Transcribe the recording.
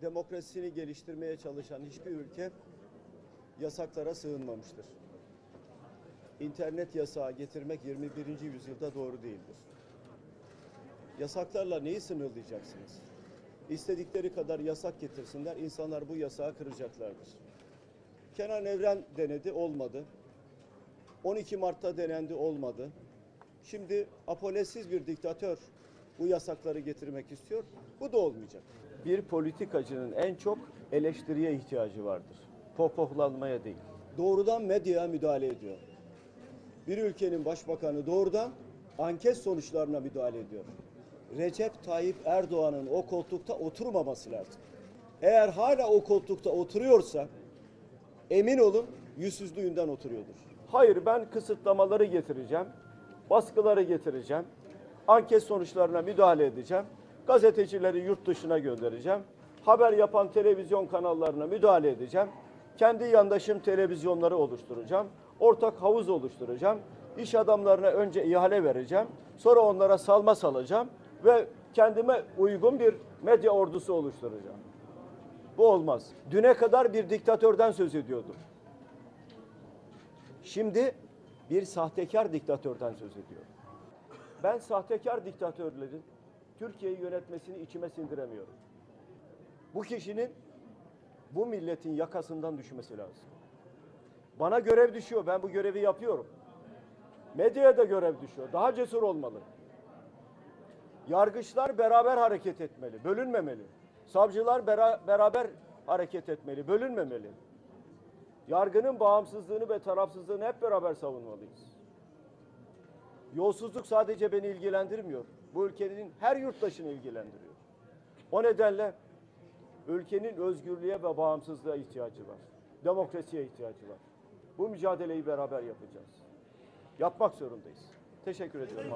demokrasisini geliştirmeye çalışan hiçbir ülke yasaklara sığınmamıştır. İnternet yasağı getirmek 21. yüzyılda doğru değildir. Yasaklarla neyi sınırlayacaksınız? İstedikleri kadar yasak getirsinler, insanlar bu yasağı kıracaklardır. Kenan Evren denedi, olmadı. 12 Mart'ta denendi, olmadı. Şimdi apolesiz bir diktatör bu yasakları getirmek istiyor. Bu da olmayacak. Bir politikacının en çok eleştiriye ihtiyacı vardır. Pohpohlanmaya değil. Doğrudan medyaya müdahale ediyor. Bir ülkenin başbakanı doğrudan anket sonuçlarına müdahale ediyor. Recep Tayyip Erdoğan'ın o koltukta oturmaması lazım. Eğer hala o koltukta oturuyorsa emin olun yüzsüzlüğünden oturuyordur. Hayır ben kısıtlamaları getireceğim, baskıları getireceğim, anket sonuçlarına müdahale edeceğim, gazetecileri yurt dışına göndereceğim, haber yapan televizyon kanallarına müdahale edeceğim, kendi yandaşım televizyonları oluşturacağım, ortak havuz oluşturacağım, iş adamlarına önce ihale vereceğim, sonra onlara salma salacağım ve kendime uygun bir medya ordusu oluşturacağım. Bu olmaz. Düne kadar bir diktatörden söz ediyordum. Şimdi bir sahtekar diktatörden söz ediyorum. Ben sahtekar diktatörlerin Türkiye'yi yönetmesini içime sindiremiyorum. Bu kişinin bu milletin yakasından düşmesi lazım. Bana görev düşüyor. Ben bu görevi yapıyorum. Medyaya da görev düşüyor. Daha cesur olmalı. Yargıçlar beraber hareket etmeli, bölünmemeli. Savcılar bera- beraber hareket etmeli, bölünmemeli. Yargının bağımsızlığını ve tarafsızlığını hep beraber savunmalıyız. Yolsuzluk sadece beni ilgilendirmiyor. Bu ülkenin her yurttaşını ilgilendiriyor. O nedenle ülkenin özgürlüğe ve bağımsızlığa ihtiyacı var. Demokrasiye ihtiyacı var. Bu mücadeleyi beraber yapacağız. Yapmak zorundayız. Teşekkür ediyorum.